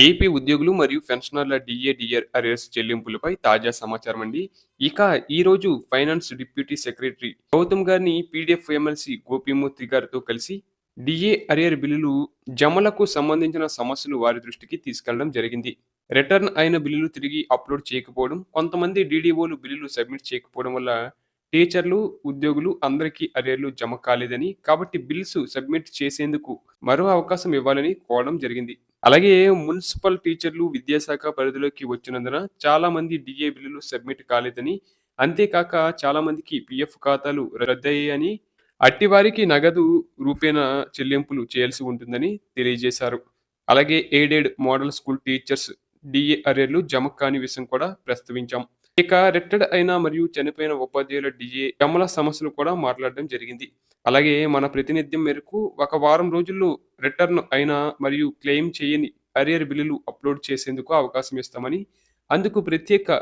AP ఉద్యోగులు మరియు పెన్షనర్ల D A D R arrears చెల్లింపులపై తాజా సమాచారం అండి. ఇక ఈ రోజు ఫైనాన్స్ డిప్యూటీ సెక్రటరీ గౌతమ్ గారిని పీడిఎఫ్ ఎమ్మెల్సీ గోపిమూర్తి గారితో కలిసి డిఏ అరియర్ బిల్లులు జమలకు సంబంధించిన సమస్యలు వారి దృష్టికి తీసుకెళ్ళడం జరిగింది. రిటర్న్ అయిన బిల్లులు తిరిగి అప్లోడ్ చేయకపోవడం కొంతమంది డీడీఓలు బిల్లులు సబ్మిట్ చేయకపోవడం వల్ల టీచర్లు ఉద్యోగులు అందరికీ అరియర్లు జమ కాలేదని కాబట్టి బిల్స్ సబ్మిట్ చేసేందుకు మరో అవకాశం ఇవ్వాలని కోరడం జరిగింది. అలాగే మున్సిపల్ టీచర్లు విద్యాశాఖ పరిధిలోకి వచ్చినందున చాలా మంది డిఏ బిల్లులు సబ్మిట్ కాలేదని అంతేకాక చాలా మందికి పిఎఫ్ ఖాతాలు రద్దయ్యాయని అట్టి వారికి నగదు రూపేణా చెల్లింపులు చేయాల్సి ఉంటుందని తెలియజేశారు. అలాగే aided model school teachers DA అరేర్లు జమ కాని విషయం కూడా ప్రస్తావించాం. ఇక రిటైర్డ్ అయిన మరియు చనిపోయిన ఉపాధ్యాయుల డిఏ గమల సమస్యలు కూడా మాట్లాడడం జరిగింది. అలాగే మన ప్రతినిధ్యం మేరకు ఒక వారం రోజుల్లో రిటర్న్ అయిన మరియు క్లెయిమ్ చేయని అరియర్ బిల్లులు అప్లోడ్ చేసేందుకు అవకాశం ఇస్తామని అందుకు ప్రత్యేక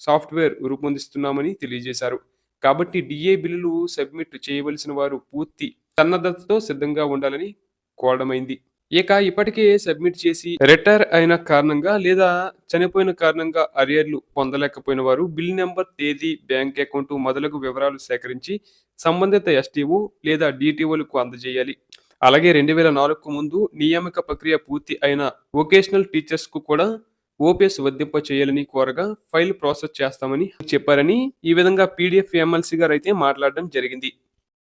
సాఫ్ట్వేర్ రూపొందిస్తున్నామని తెలియజేశారు. కాబట్టి డిఏ బిల్లులు సబ్మిట్ చేయవలసిన వారు పూర్తి సన్నద్ధతతో సిద్ధంగా ఉండాలని కోరడమైంది. ఇక ఇప్పటికే సబ్మిట్ చేసి రిటైర్ అయిన కారణంగా లేదా చనిపోయిన కారణంగా అరియర్లు పొందలేకపోయిన వారు బిల్ నెంబర్ తేదీ బ్యాంక్ అకౌంట్ మొదలగు వివరాలు సేకరించి సంబంధిత ఎస్టీఓ లేదా డిటిఓలకు అందజేయాలి. అలాగే రెండు వేల నాలుగుకు ముందు నియామక ప్రక్రియ పూర్తి అయిన వొకేషనల్ టీచర్స్కు కూడా ఓపీఎస్ వర్ధింప చేయాలని కోరగా ఫైల్ ప్రాసెస్ చేస్తామని చెప్పారని ఈ విధంగా పీడిఎఫ్ ఎమ్మెల్సీ గారు అయితే మాట్లాడడం జరిగింది.